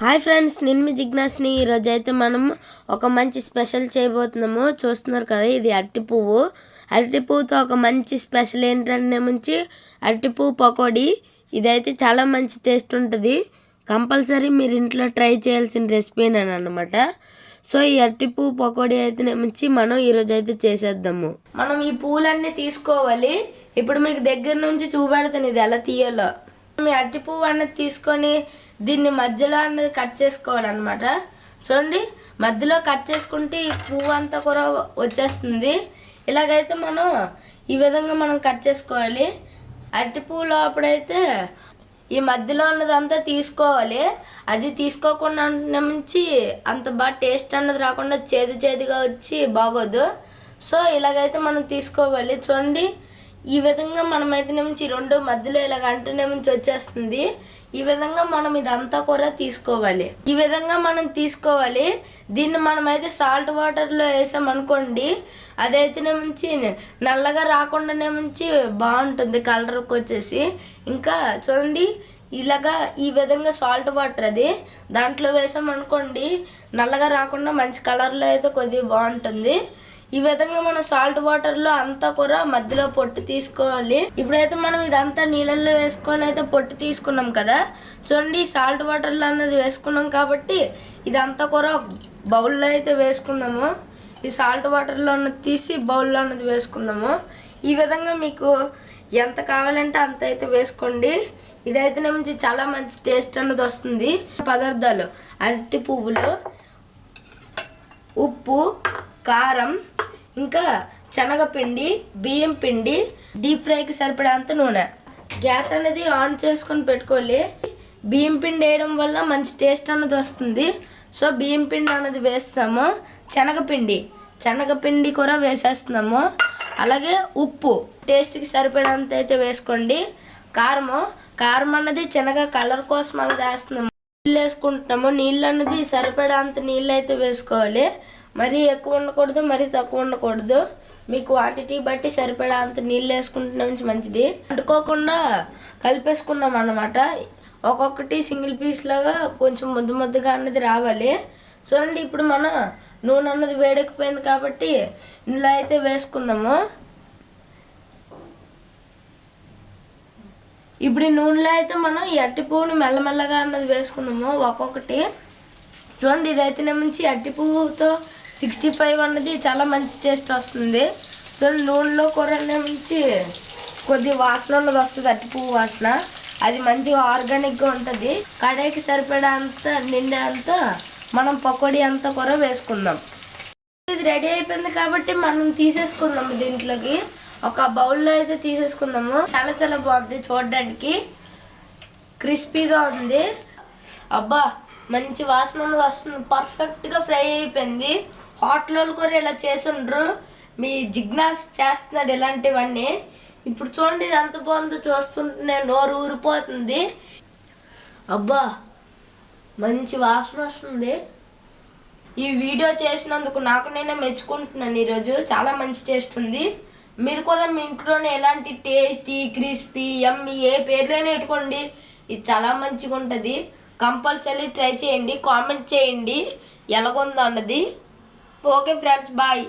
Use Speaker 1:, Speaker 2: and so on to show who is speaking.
Speaker 1: Hi friends నేను మీ జిజ్ఞాస్ని. ఈరోజు అయితే మనం ఒక మంచి స్పెషల్ చేయబోతున్నాము. చూస్తున్నారు కదా ఇది అరటి పువ్వు. అరటి పువ్వుతో ఒక మంచి స్పెషల్ ఏంటంటే మంచి అరటి పువ్వు పకోడీ. ఇదైతే చాలా మంచి టేస్ట్ ఉంటుంది. కంపల్సరీ మీరు ఇంట్లో ట్రై చేయాల్సిన రెసిపీ అని అనమాట సో ఈ అరటి పువ్వు పకోడీ అయితే నుంచి మనం ఈరోజు అయితే చేసేద్దాము. మనం ఈ పూలన్నీ తీసుకోవాలి. ఇప్పుడు మీకు దగ్గర నుంచి చూపెడతాను ఇది ఎలా తీయాలో. మీ అరటి పువ్వు అన్నది తీసుకొని దీన్ని మధ్యలో అన్నది కట్ చేసుకోవాలన్నమాట. చూడండి మధ్యలో కట్ చేసుకుంటే ఈ పువ్వు అంతా కూడా వచ్చేస్తుంది. ఇలాగైతే మనం ఈ విధంగా మనం కట్ చేసుకోవాలి. అరటి పువ్వు లోపడైతే ఈ మధ్యలో ఉన్నదంతా తీసుకోవాలి. అది తీసుకోకుండా నుంచి అంత బాగా టేస్ట్ అన్నది రాకుండా చేదు చేదుగా వచ్చి బాగోదు. సో ఇలాగైతే మనం తీసుకోవాలి. చూడండి ఈ విధంగా మనమైతే నుంచి రెండు మధ్యలో ఇలాగ అంటనే నుంచి వచ్చేస్తుంది. ఈ విధంగా మనం ఇదంతా కూడా తీసుకోవాలి. ఈ విధంగా మనం తీసుకోవాలి. దీన్ని మనమైతే సాల్ట్ వాటర్లో వేసామనుకోండి అదైతేనే నుంచి నల్లగా రాకుండానే నుంచి బాగుంటుంది కలర్కి వచ్చేసి. ఇంకా చూడండి ఇలాగా ఈ విధంగా సాల్ట్ వాటర్ అది దాంట్లో వేసామనుకోండి నల్లగా రాకుండా మంచి కలర్లో అయితే కొద్దిగా బాగుంటుంది. ఈ విధంగా మనం సాల్ట్ వాటర్లో అంతా కూడా మధ్యలో పొట్టు తీసుకోవాలి. ఇప్పుడైతే మనం ఇదంతా నీళ్ళల్లో వేసుకొని అయితే పొట్టు తీసుకున్నాం కదా. చూడండి సాల్ట్ వాటర్లో అన్నది వేసుకున్నాం కాబట్టి ఇదంతా కూడా బౌల్లో అయితే వేసుకుందాము. ఈ సాల్ట్ వాటర్లో ఉన్నది తీసి బౌల్లో అన్నది వేసుకుందాము. ఈ విధంగా మీకు ఎంత కావాలంటే అంత అయితే వేసుకోండి. ఇదైతే నుంచి చాలా మంచి టేస్ట్ అన్నది వస్తుంది. పదార్థాలు అరటి పువ్వులు ఉప్పు కారం ఇంకా శనగపిండి బియ్యం పిండి డీప్ ఫ్రైకి సరిపడేంత నూనె. గ్యాస్ అనేది ఆన్ చేసుకొని పెట్టుకోవాలి. బియ్యం పిండి వేయడం వల్ల మంచి టేస్ట్ అన్నది వస్తుంది. సో బియ్యం పిండి అన్నది వేస్తాము. శనగపిండి. శనగపిండి కూడా వేసేస్తున్నాము. అలాగే ఉప్పు. టేస్ట్కి సరిపడేంత అయితే వేసుకోండి. కారము. కారం అన్నది చిన్నగా కలర్ కోసం అలా వేస్తున్నాము. నీళ్ళు వేసుకుంటున్నాము. నీళ్ళు అన్నది సరిపడేంత నీళ్ళు అయితే వేసుకోవాలి. మరీ ఎక్కువ ఉండకూడదు మరీ తక్కువ ఉండకూడదు. మీ క్వాంటిటీ బట్టి సరిపడా అంత నీళ్ళు వేసుకుంటున్నాం మంచిది. అంటుకోకుండా కలిపేసుకున్నాం అన్నమాట. ఒక్కొక్కటి సింగిల్ పీస్ లాగా కొంచెం ముద్దు ముద్దుగా అన్నది రావాలి. చూడండి ఇప్పుడు మన నూనె అన్నది వేడెక్కిపోయింది కాబట్టి ఇందులో అయితే వేసుకుందాము. ఇప్పుడు ఈ నూనెలో అయితే మనం ఈ అట్టి పువ్వుని మెల్లమెల్లగా అన్నది వేసుకుందాము ఒక్కొక్కటి. చూడండి ఇదైతే మంచి అట్టి పువ్వుతో సిక్స్టీ ఫైవ్ అన్నది చాలా మంచి టేస్ట్ వస్తుంది. చూడండి నూనెలో కూర నుంచి కొద్ది వాసన ఉన్నది వస్తుంది అట్టిపువ్వు వాసన. అది మంచిగా ఆర్గానిక్గా ఉంటుంది. కడాయికి సరిపడా అంత నిండే అంత మనం పకోడీ అంతా కూర వేసుకుందాం. ఇది రెడీ అయిపోయింది కాబట్టి మనం తీసేసుకుందాము దీంట్లోకి. ఒక బౌల్లో అయితే తీసేసుకుందాము చాలా చాలా బాగుంది చూడడానికి. క్రిస్పీగా ఉంది. అబ్బా మంచి వాసన ఉన్నది వస్తుంది. పర్ఫెక్ట్గా ఫ్రై అయిపోయింది. హోటల్లో కూడా ఇలా చేసిండ్రు మీ జిగ్నాస్ చేస్తున్నాడు ఇలాంటివన్నీ. ఇప్పుడు చూడండి ఇది ఎంత బాగుందో చూస్తుంటే నోరు ఊరిపోతుంది. అబ్బా మంచి వాసన వస్తుంది. ఈ వీడియో చేసినందుకు నాకు నేనే మెచ్చుకుంటున్నాను ఈరోజు. చాలా మంచి టేస్ట్ ఉంది. మీరు కూడా మీ ఇంట్లోనే ఎలాంటి టేస్టీ క్రిస్పీ ఎమ్మి ఏ పేర్లైనా పెట్టుకోండి. ఇది చాలా మంచిగా ఉంటుంది కంపల్సరీ ట్రై చేయండి కామెంట్ చేయండి. ఎలాగుందో అన్నది. Okay friends bye.